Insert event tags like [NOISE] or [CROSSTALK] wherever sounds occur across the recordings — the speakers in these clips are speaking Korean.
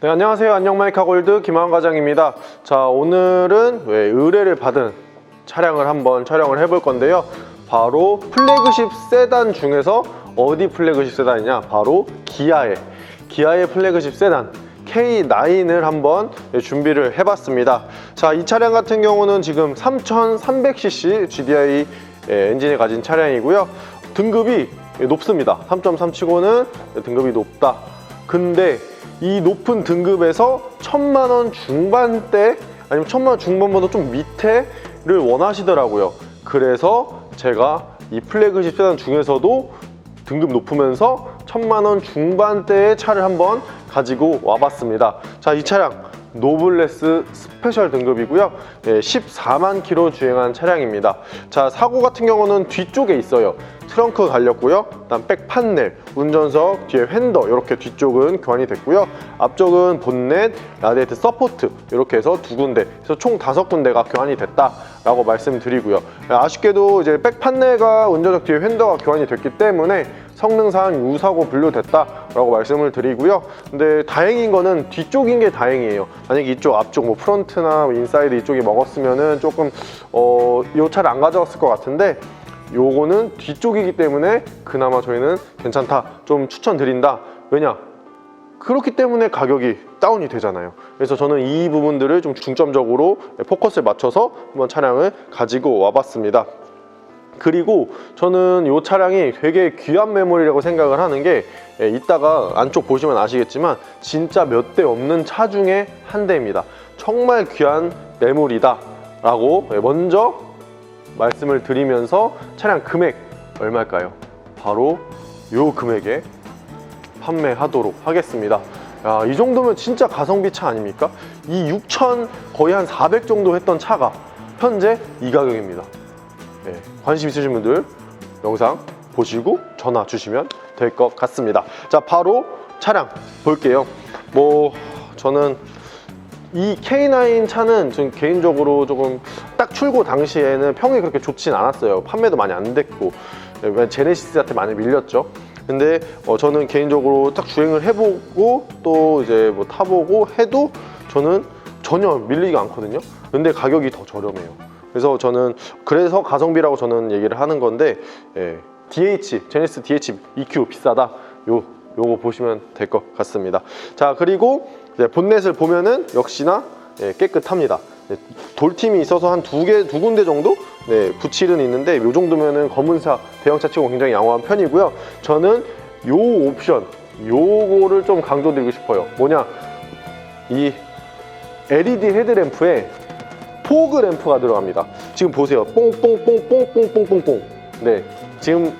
네, 안녕하세요. 안녕 마이카 골드 김하원 과장입니다. 자, 오늘은 왜 의뢰를 받은 차량을 한번 촬영을 해볼 건데요. 바로 플래그십 세단 중에서 어디 플래그십 세단이냐? 바로 기아의 기아의 플래그십 세단 K9을 한번 준비를 해봤습니다. 자, 이 차량 같은 경우는 지금 3300cc GDI 엔진을 가진 차량이고요. 등급이 높습니다. 3.3 치고는 등급이 높다. 근데 이 높은 등급에서 천만 원 중반대 아니면 천만 원 중반보다 좀 밑에를 원하시더라고요. 그래서 제가 이 플래그십 세단 중에서도 등급 높으면서 천만 원 중반대의 차를 한번 가지고 와봤습니다. 자, 이 차량 노블레스 스페셜 등급이고요. 네, 14만 킬로 주행한 차량입니다. 자, 사고 같은 경우는 뒤쪽에 있어요. 트렁크 갈렸고요. 그다음 백 판넬, 운전석, 뒤에 핸더 이렇게 뒤쪽은 교환이 됐고요. 앞쪽은 본넷, 라디에이트 서포트 이렇게 해서 두 군데, 그래서 총 다섯 군데가 교환이 됐다라고 말씀드리고요. 아쉽게도 이제 백 판넬과 운전석 뒤에 핸더가 교환이 됐기 때문에 성능상 유사고 분류됐다라고 말씀을 드리고요. 근데 다행인 거는 뒤쪽인 게 다행이에요. 만약에 이쪽 앞쪽 뭐 프론트나 인사이드 이쪽이 먹었으면은 조금 어이 차를 안 가져왔을 것 같은데 요거는 뒤쪽이기 때문에 그나마 저희는 괜찮다. 좀 추천드린다. 왜냐? 그렇기 때문에 가격이 다운이 되잖아요. 그래서 저는 이 부분들을 좀 중점적으로 포커스를 맞춰서 한번 차량을 가지고 와봤습니다. 그리고 저는 이 차량이 되게 귀한 메모리라고 생각을 하는 게 예, 이따가 안쪽 보시면 아시겠지만 진짜 몇 대 없는 차 중에 한 대입니다. 정말 귀한 메모리다 라고 예, 먼저 말씀을 드리면서 차량 금액 얼마일까요? 바로 이 금액에 판매하도록 하겠습니다. 야, 이 정도면 진짜 가성비 차 아닙니까? 이 6천 거의 한 400 정도 했던 차가 현재 이 가격입니다. 네, 관심 있으신 분들 영상 보시고 전화 주시면 될 것 같습니다. 자, 바로 차량 볼게요. 뭐 저는 이 K9 차는 전 개인적으로 조금 딱 출고 당시에는 평이 그렇게 좋진 않았어요. 판매도 많이 안 됐고 네, 제네시스한테 많이 밀렸죠. 근데 어, 저는 개인적으로 딱 주행을 해보고 또 이제 뭐 타보고 해도 저는 전혀 밀리지가 않거든요. 근데 가격이 더 저렴해요. 그래서 저는 그래서 가성비라고 저는 얘기를 하는 건데 예, DH 제네시스 DH EQ 비싸다. 요 요거 보시면 될 것 같습니다. 자 그리고 이제 본넷을 보면은 역시나 예, 깨끗합니다. 네, 돌팀이 있어서 한 두 개, 두 군데 정도 네, 붙일은 있는데 요 정도면은 검은사 대형차 치고 굉장히 양호한 편이고요. 저는 요 옵션 요거를 좀 강조드리고 싶어요. 뭐냐 이 LED 헤드램프에 포그 램프가 들어갑니다. 지금 보세요. 뽕뽕뽕뽕뽕뽕뽕뽕. 네, 지금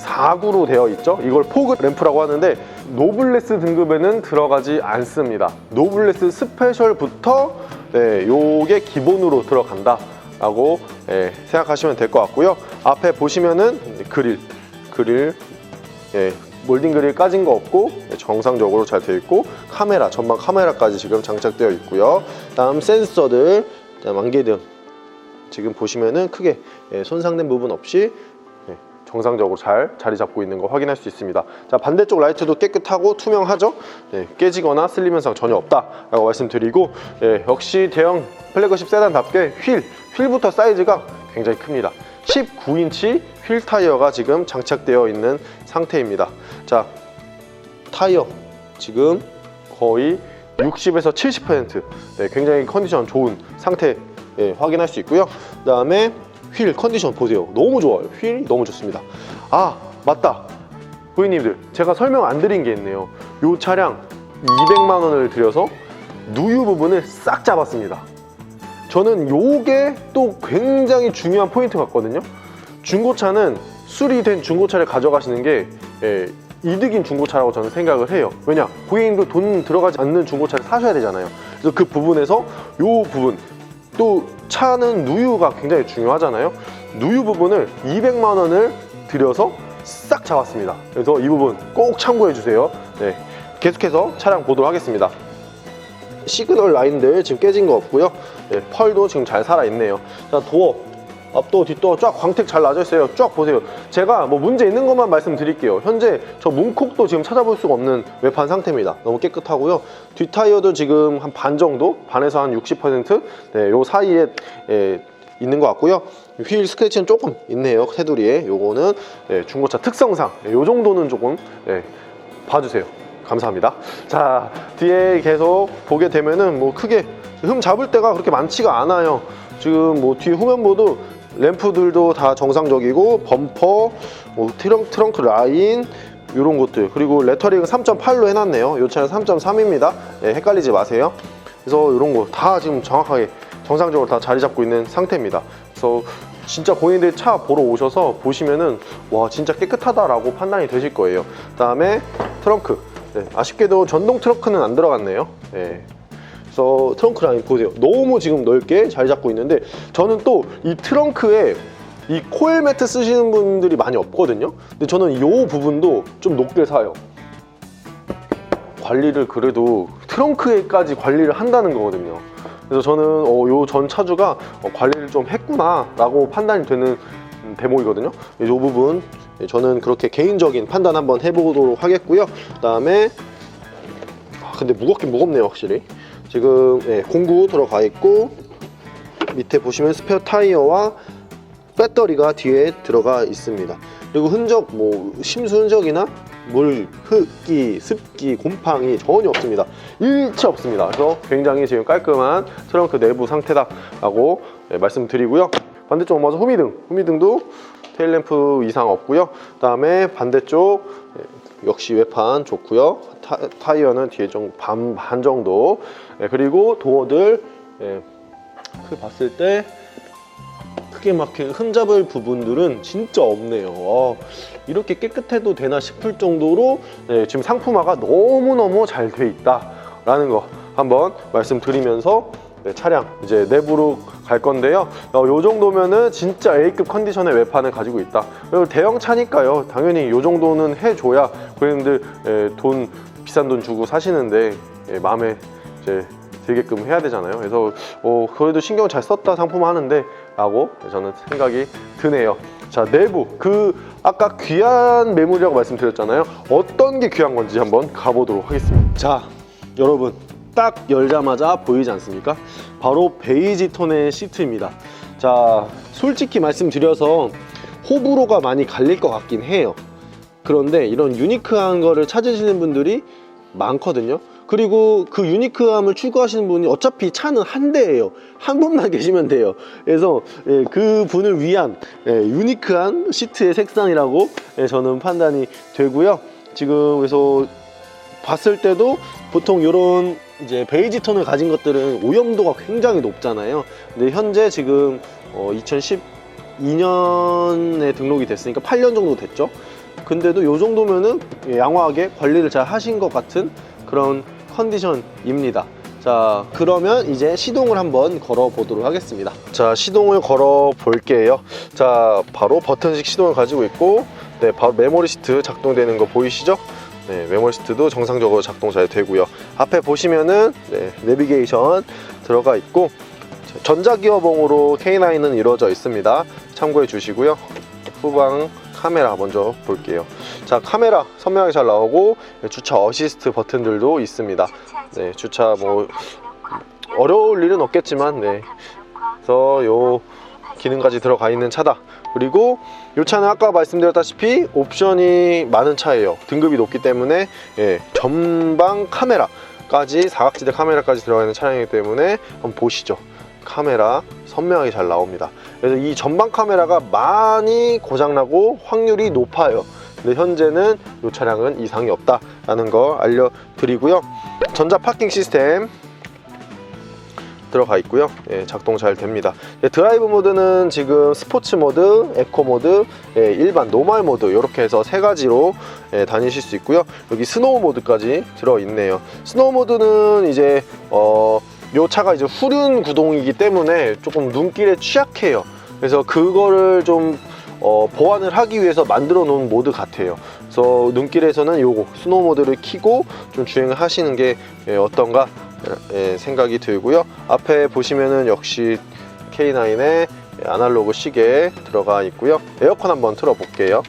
4구로 되어 있죠. 이걸 포그 램프라고 하는데 노블레스 등급에는 들어가지 않습니다. 노블레스 스페셜부터 네, 요게 기본으로 들어간다 라고 예, 생각하시면 될 것 같고요. 앞에 보시면은 그릴, 그릴, 예, 몰딩 그릴 까진 거 없고 예, 정상적으로 잘 되어 있고 카메라, 전방 카메라까지 지금 장착되어 있고요. 다음 센서들, 안개등 지금 보시면은 크게 예, 손상된 부분 없이 예, 정상적으로 잘 자리 잡고 있는 거 확인할 수 있습니다. 자 반대쪽 라이트도 깨끗하고 투명하죠. 예, 깨지거나 슬림 현상 전혀 없다 라고 말씀드리고 예, 역시 대형 플래그십 세단답게 휠 휠부터 사이즈가 굉장히 큽니다. 19인치 휠 타이어가 지금 장착되어 있는 상태입니다. 자 타이어 지금 거의 60에서 70% 네, 굉장히 컨디션 좋은 상태 예, 확인할 수 있고요. 그 다음에 휠 컨디션 보세요. 너무 좋아요. 휠 너무 좋습니다. 아 맞다. 고객님들 제가 설명 안 드린 게 있네요. 이 차량 200만 원을 들여서 누유 부분을 싹 잡았습니다. 저는 요게 또 굉장히 중요한 포인트 같거든요. 중고차는 수리된 중고차를 가져가시는 게 예, 이득인 중고차라고 저는 생각을 해요. 왜냐? 고객님도 돈 들어가지 않는 중고차를 사셔야 되잖아요. 그래서 그 부분에서 요 부분 또 차는 누유가 굉장히 중요하잖아요. 누유 부분을 200만 원을 들여서 싹 잡았습니다. 그래서 이 부분 꼭 참고해 주세요. 네. 계속해서 차량 보도록 하겠습니다. 시그널 라인들 지금 깨진 거 없고요. 네, 펄도 지금 잘 살아 있네요. 자 도어 앞도 뒷도 쫙 광택 잘 나져 있어요. 쫙 보세요. 제가 뭐 문제 있는 것만 말씀드릴게요. 현재 저 문콕도 지금 찾아볼 수가 없는 외판 상태입니다. 너무 깨끗하고요. 뒷 타이어도 지금 한 반 정도, 반에서 한 60%, 네, 요 사이에 예, 있는 것 같고요. 휠 스크래치는 조금 있네요. 테두리에. 요거는 예, 중고차 특성상 예, 요 정도는 조금 예, 봐주세요. 감사합니다. 자, 뒤에 계속 보게 되면은 뭐 크게 흠 잡을 데가 그렇게 많지가 않아요. 지금 뭐 뒤에 후면부도 램프들도 다 정상적이고 범퍼, 뭐 트렁크, 트렁크 라인 이런 것들 그리고 레터링은 3.8로 해놨네요. 이 차는 3.3입니다. 예, 헷갈리지 마세요. 그래서 이런 거 다 지금 정확하게 정상적으로 다 자리 잡고 있는 상태입니다. 그래서 진짜 고객님들 차 보러 오셔서 보시면은 와 진짜 깨끗하다라고 판단이 되실 거예요. 그 다음에 트렁크 네, 아쉽게도 전동 트렁크는 안 들어갔네요. 네. 그래서 트렁크 라인 보세요. 너무 지금 넓게 잘 잡고 있는데 저는 또 이 트렁크에 이 코일 매트 쓰시는 분들이 많이 없거든요. 근데 저는 이 부분도 좀 높게 사요. 관리를 그래도 트렁크에까지 관리를 한다는 거거든요. 그래서 저는 어, 요전 차주가 어, 관리를 좀 했구나라고 판단이 되는 음, 대목이거든요. 이 부분 예, 저는 그렇게 개인적인 판단 한번 해보도록 하겠고요. 그다음에 아, 근데 무겁긴 무겁네요, 확실히. 지금 예, 공구 들어가 있고 밑에 보시면 스페어 타이어와 배터리가 뒤에 들어가 있습니다. 그리고 흔적, 뭐 심수 흔적이나 물, 흙기, 습기, 곰팡이 전혀 없습니다. 일체 없습니다. 그래서 굉장히 지금 깔끔한 트렁크 내부 상태다 라고 예, 말씀드리고요. 반대쪽 먼저 후미등, 후미등도 테일램프 이상 없고요. 그 다음에 반대쪽 예, 역시 외판 좋고요. 타, 이어는 뒤에 좀 반, 반 정도. 예, 그리고 도어들 예, 그 봤을 때 크게 막 이렇게 흠잡을 부분들은 진짜 없네요. 어, 이렇게 깨끗해도 되나 싶을 정도로 네, 지금 상품화가 너무너무 잘 돼 있다 라는 거 한번 말씀드리면서 네, 차량 이제 내부로 갈 건데요. 어, 요 정도면은 진짜 A급 컨디션의 외판을 가지고 있다. 그리고 대형 차니까요. 당연히 요 정도는 해줘야 고객님들 예, 돈 비싼 돈 주고 사시는데 예, 마음에 이제 들게끔 해야 되잖아요. 그래서 어, 그래도 신경 잘 썼다 상품 하는데 라고 저는 생각이 드네요. 자 내부 그 아까 귀한 매물이라고 말씀드렸잖아요. 어떤 게 귀한 건지 한번 가보도록 하겠습니다. 자 여러분 딱 열자마자 보이지 않습니까? 바로 베이지 톤의 시트입니다. 자 솔직히 말씀드려서 호불호가 많이 갈릴 것 같긴 해요. 그런데 이런 유니크한 거를 찾으시는 분들이 많거든요. 그리고 그 유니크함을 추구하시는 분이 어차피 차는 한 대예요. 한 분만 [LAUGHS] 계시면 돼요. 그래서 예, 그 분을 위한 예, 유니크한 시트의 색상이라고 예, 저는 판단이 되고요. 지금 그래서 봤을 때도 보통 이런 이제 베이지 톤을 가진 것들은 오염도가 굉장히 높잖아요. 근데 현재 지금 어, 2012년에 등록이 됐으니까 8년 정도 됐죠. 근데도 이 정도면은 양호하게 관리를 잘 하신 것 같은 그런 컨디션입니다. 자, 그러면 이제 시동을 한번 걸어 보도록 하겠습니다. 자, 시동을 걸어 볼게요. 자, 바로 버튼식 시동을 가지고 있고, 네, 바로 메모리 시트 작동되는 거 보이시죠? 네, 메모리 시트도 정상적으로 작동 잘 되고요. 앞에 보시면은 네, 내비게이션 들어가 있고, 전자기어봉으로 K9은 이루어져 있습니다. 참고해 주시고요. 후방 카메라 먼저 볼게요. 자, 카메라 선명하게 잘 나오고 주차 어시스트 버튼들도 있습니다. 네, 주차 뭐 어려울 일은 없겠지만 네. 그래서 요 기능까지 들어가 있는 차다. 그리고 이 차는 아까 말씀드렸다시피 옵션이 많은 차예요. 등급이 높기 때문에 예, 전방 카메라 까지 사각지대 카메라까지 들어가 있는 차량이기 때문에 한번 보시죠. 카메라 선명하게 잘 나옵니다. 그래서 이 전방 카메라가 많이 고장나고 확률이 높아요. 근데 현재는 이 차량은 이상이 없다라는 거 알려드리고요. 전자 파킹 시스템 들어가 있고요. 예, 작동 잘 됩니다. 예, 드라이브 모드는 지금 스포츠 모드, 에코 모드, 예, 일반 노멀 모드 이렇게 해서 세 가지로 예, 다니실 수 있고요. 여기 스노우 모드까지 들어 있네요. 스노우 모드는 이제 어, 요 차가 이제 후륜 구동이기 때문에 조금 눈길에 취약해요. 그래서 그거를 좀 어, 보완을 하기 위해서 만들어 놓은 모드 같아요. 그래서 눈길에서는 요거 스노우 모드를 키고 좀 주행을 하시는 게 예, 어떤가 예, 생각이 들고요. 앞에 보시면은 역시 K9의 예, 아날로그 시계 들어가 있고요. 에어컨 한번 틀어 볼게요.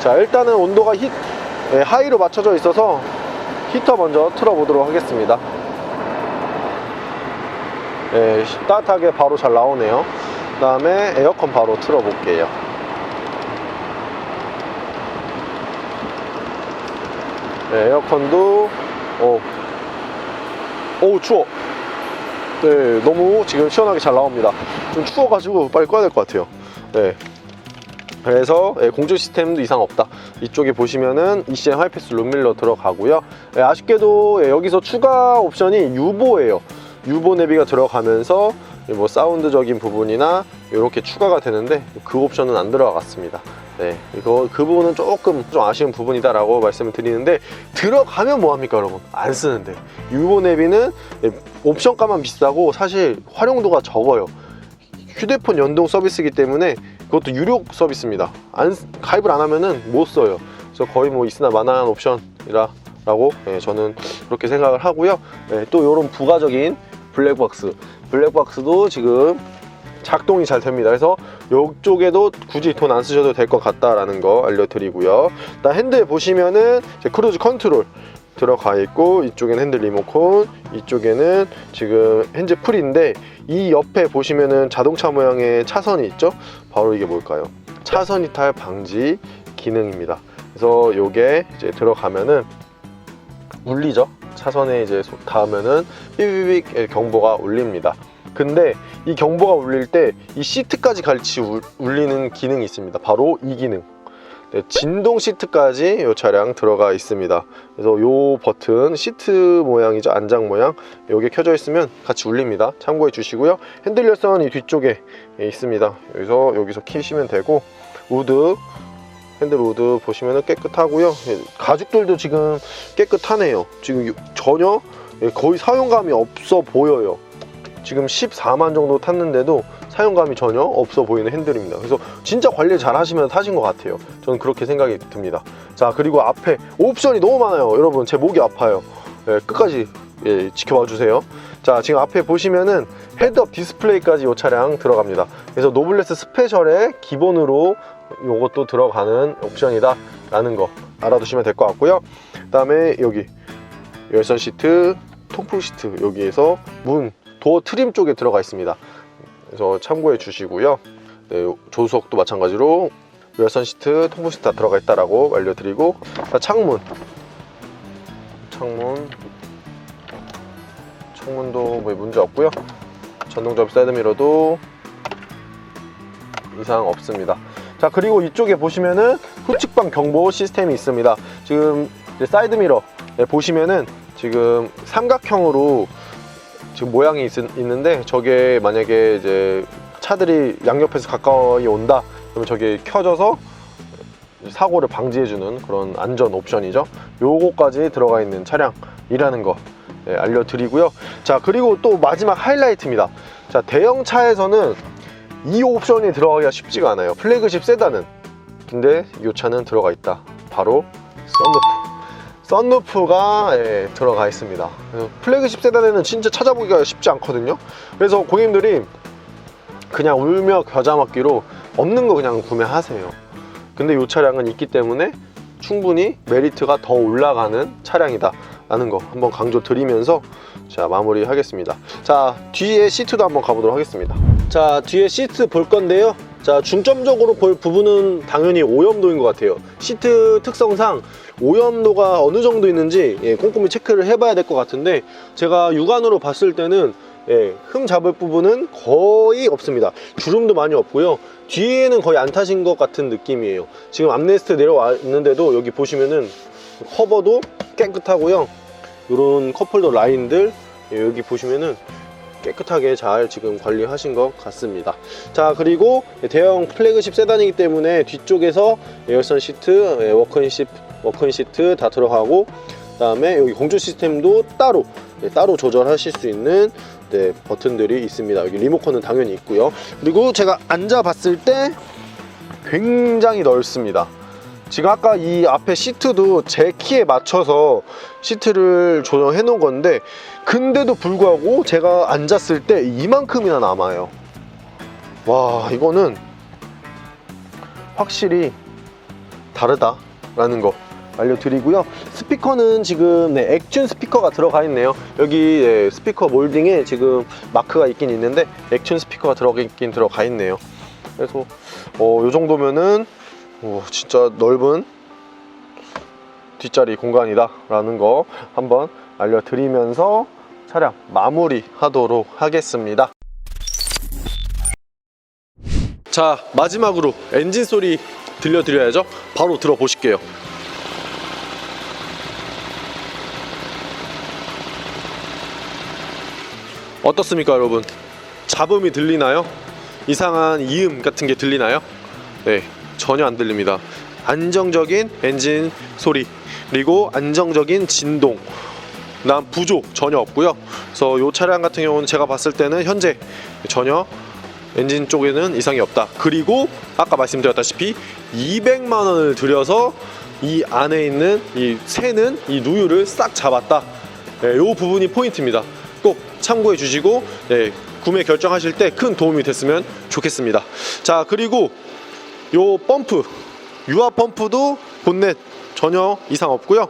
자 일단은 온도가 히, 예, 하이로 맞춰져 있어서 히터 먼저 틀어 보도록 하겠습니다. 예, 시- 따뜻하게 바로 잘 나오네요. 그 다음에 에어컨 바로 틀어 볼게요. 네, 에어컨도 어, 오 추워. 네, 너무 지금 시원하게 잘 나옵니다. 좀 추워가지고 빨리 꺼야 될 것 같아요. 네. 그래서 예, 공조 시스템도 이상 없다. 이쪽에 보시면은 ECM 하이패스 룸밀러 들어가고요. 예, 아쉽게도 예, 여기서 추가 옵션이 유보예요. 유보 내비가 들어가면서 예, 뭐 사운드적인 부분이나 이렇게 추가가 되는데 그 옵션은 안 들어갔습니다. 네, 이거 그 부분은 조금 좀 아쉬운 부분이다라고 말씀을 드리는데 들어가면 뭐 합니까, 여러분? 안 쓰는데 유보 내비는 예, 옵션가만 비싸고 사실 활용도가 적어요. 휴대폰 연동 서비스이기 때문에 그것도 유료 서비스입니다. 안, 가입을 안 하면은 못 써요. 그래서 거의 뭐 있으나 마나한 옵션이라 라고 예, 저는 그렇게 생각을 하고요. 예, 또 이런 부가적인 블랙박스, 블랙박스도 지금 작동이 잘 됩니다. 그래서 이쪽에도 굳이 돈 안 쓰셔도 될 것 같다라는 거 알려드리고요. 일단 핸들 보시면은 크루즈 컨트롤 들어가 있고 이쪽에는 핸들 리모컨, 이쪽에는 지금 핸즈 풀인데 이 옆에 보시면은 자동차 모양의 차선이 있죠? 바로 이게 뭘까요? 차선 이탈 방지 기능입니다. 그래서 요게 이제 들어가면은 울리죠? 차선에 이제 소- 닿으면은 삐삐삐 경보가 울립니다. 근데 이 경보가 울릴 때 이 시트까지 같이 울- 울리는 기능이 있습니다. 바로 이 기능. 네, 진동 시트까지 이 차량 들어가 있습니다. 그래서 이 버튼 시트 모양이죠 안장 모양 여기 켜져 있으면 같이 울립니다. 참고해 주시고요. 핸들 열선 이 뒤쪽에 있습니다. 여기서 여기서 키시면 되고 우드 핸들 우드 보시면 깨끗하고요. 예, 가죽들도 지금 깨끗하네요. 지금 유- 전혀 예, 거의 사용감이 없어 보여요. 지금 14만 정도 탔는데도 사용감이 전혀 없어 보이는 핸들입니다. 그래서 진짜 관리 잘 하시면 타신 것 같아요. 저는 그렇게 생각이 듭니다. 자, 그리고 앞에 옵션이 너무 많아요. 여러분, 제 목이 아파요. 예, 끝까지 예, 지켜봐 주세요. 자, 지금 앞에 보시면은 헤드업 디스플레이까지 이 차량 들어갑니다. 그래서 노블레스 스페셜에 기본으로 이것도 들어가는 옵션이다 라는 거 알아두시면 될 것 같고요. 그 다음에 여기 열선 시트, 통풍 시트 여기에서 문, 도어 트림 쪽에 들어가 있습니다. 그래서 참고해 주시고요. 네, 조수석도 마찬가지로 열선 시트, 통풍 시트 다 들어가 있다라고 알려드리고 자, 창문 창문 창문도 뭐 문제 없고요. 전동접 사이드미러도 이상 없습니다. 자 그리고 이쪽에 보시면은 후측방 경보 시스템이 있습니다. 지금 사이드미러 네, 보시면은 지금 삼각형으로 지금 모양이 있, 있는데 저게 만약에 이제 차들이 양옆에서 가까이 온다 그러면 저게 켜져서 사고를 방지해주는 그런 안전 옵션이죠. 요거까지 들어가 있는 차량이라는 거 네, 알려드리고요. 자 그리고 또 마지막 하이라이트입니다. 자 대형 차에서는 이 옵션이 들어가기가 쉽지가 않아요. 플래그십 세단은 근데 이 차는 들어가 있다. 바로 썬루프. 썬루프가 예, 들어가 있습니다. 플래그십 세단에는 진짜 찾아보기가 쉽지 않거든요. 그래서 고객님들이 그냥 울며 겨자 먹기로 없는 거 그냥 구매하세요. 근데 이 차량은 있기 때문에 충분히 메리트가 더 올라가는 차량이다. 라는 거 한번 강조 드리면서 자 마무리 하겠습니다. 자 뒤에 시트도 한번 가보도록 하겠습니다. 자 뒤에 시트 볼 건데요. 자 중점적으로 볼 부분은 당연히 오염도인 것 같아요. 시트 특성상 오염도가 어느 정도 있는지 예, 꼼꼼히 체크를 해봐야 될 것 같은데 제가 육안으로 봤을 때는 예, 흠 잡을 부분은 거의 없습니다. 주름도 많이 없고요. 뒤에는 거의 안 타신 것 같은 느낌이에요. 지금 암레스트 내려와 있는데도 여기 보시면은 커버도 깨끗하고요. 이런 컵홀더 라인들 예, 여기 보시면은 깨끗하게 잘 지금 관리하신 것 같습니다. 자 그리고 대형 플래그십 세단이기 때문에 뒤쪽에서 에어선 시트, 예, 워크인 시트, 워크인 시트 다 들어가고 그 다음에 여기 공조 시스템도 따로 예, 따로 조절하실 수 있는 네, 버튼들이 있습니다. 여기 리모컨은 당연히 있고요. 그리고 제가 앉아 봤을 때 굉장히 넓습니다. 지금 아까 이 앞에 시트도 제 키에 맞춰서 시트를 조정해 놓은 건데 근데도 불구하고 제가 앉았을 때 이만큼이나 남아요. 와 이거는 확실히 다르다 라는 거 알려드리고요. 스피커는 지금 네, 액튠 스피커가 들어가 있네요. 여기 네, 스피커 몰딩에 지금 마크가 있긴 있는데 액튠 스피커가 들어가 있긴 들어가 있네요. 그래서 어, 요 정도면은 오, 진짜 넓은 뒷자리 공간이다 라는 거 한번 알려드리면서 차량 마무리 하도록 하겠습니다. 자 마지막으로 엔진 소리 들려드려야죠. 바로 들어보실게요. 어떻습니까 여러분? 잡음이 들리나요? 이상한 이음 같은 게 들리나요? 네 전혀 안 들립니다. 안정적인 엔진 소리 그리고 안정적인 진동 난 부족 전혀 없고요. 그래서 이 차량 같은 경우는 제가 봤을 때는 현재 전혀 엔진 쪽에는 이상이 없다. 그리고 아까 말씀드렸다시피 200만 원을 들여서 이 안에 있는 이 새는 이 누유를 싹 잡았다. 네, 이 부분이 포인트입니다. 꼭 참고해 주시고 네, 구매 결정하실 때 큰 도움이 됐으면 좋겠습니다. 자 그리고 요 펌프 유압 펌프도 본넷 전혀 이상 없고요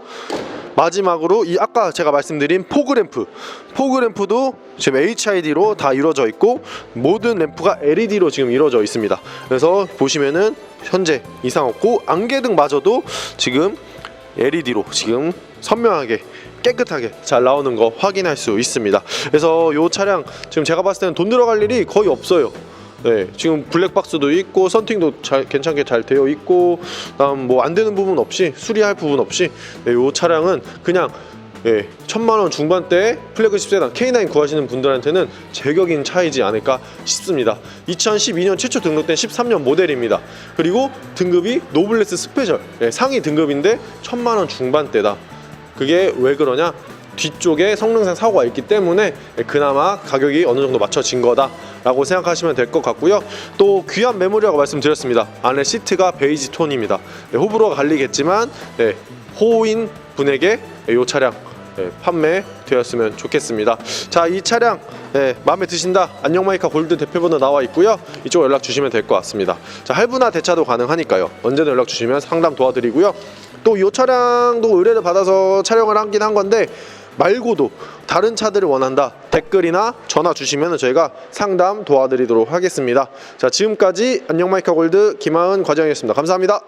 마지막으로 이 아까 제가 말씀드린 포그 램프. 포그 램프도 지금 HID로 다 이루어져 있고 모든 램프가 LED로 지금 이루어져 있습니다. 그래서 보시면은 현재 이상 없고 안개등마저도 지금 LED로 지금 선명하게 깨끗하게 잘 나오는 거 확인할 수 있습니다. 그래서 이 차량 지금 제가 봤을 때는 돈 들어갈 일이 거의 없어요 네, 지금 블랙박스도 있고 선팅도 잘 괜찮게 잘 되어 있고 다음 뭐 안 되는 부분 없이 수리할 부분 없이 네, 이 차량은 그냥 예, 천만 원 중반대 플래그십 세단 K9 구하시는 분들한테는 제격인 차이지 않을까 싶습니다. 2012년 최초 등록된 13년 모델입니다. 그리고 등급이 노블레스 스페셜 예, 상위 등급인데 천만 원 중반대다. 그게 왜 그러냐? 뒤쪽에 성능상 사고가 있기 때문에 그나마 가격이 어느 정도 맞춰진 거다라고 생각하시면 될 것 같고요. 또 귀한 메모리라고 말씀드렸습니다. 안에 시트가 베이지 톤입니다. 네, 호불호가 갈리겠지만 네, 호인 분에게 이 차량 네, 판매되었으면 좋겠습니다. 자, 이 차량 네, 마음에 드신다. 안녕마이카 골드 대표번호 나와 있고요. 이쪽 연락 주시면 될 것 같습니다. 자, 할부나 대차도 가능하니까요. 언제든 연락 주시면 상담 도와드리고요. 또 이 차량도 의뢰를 받아서 촬영을 하긴 한 건데 말고도 다른 차들을 원한다 댓글이나 전화 주시면 저희가 상담 도와드리도록 하겠습니다. 자 지금까지 안녕 마이카 골드 김하은 과장이었습니다. 감사합니다.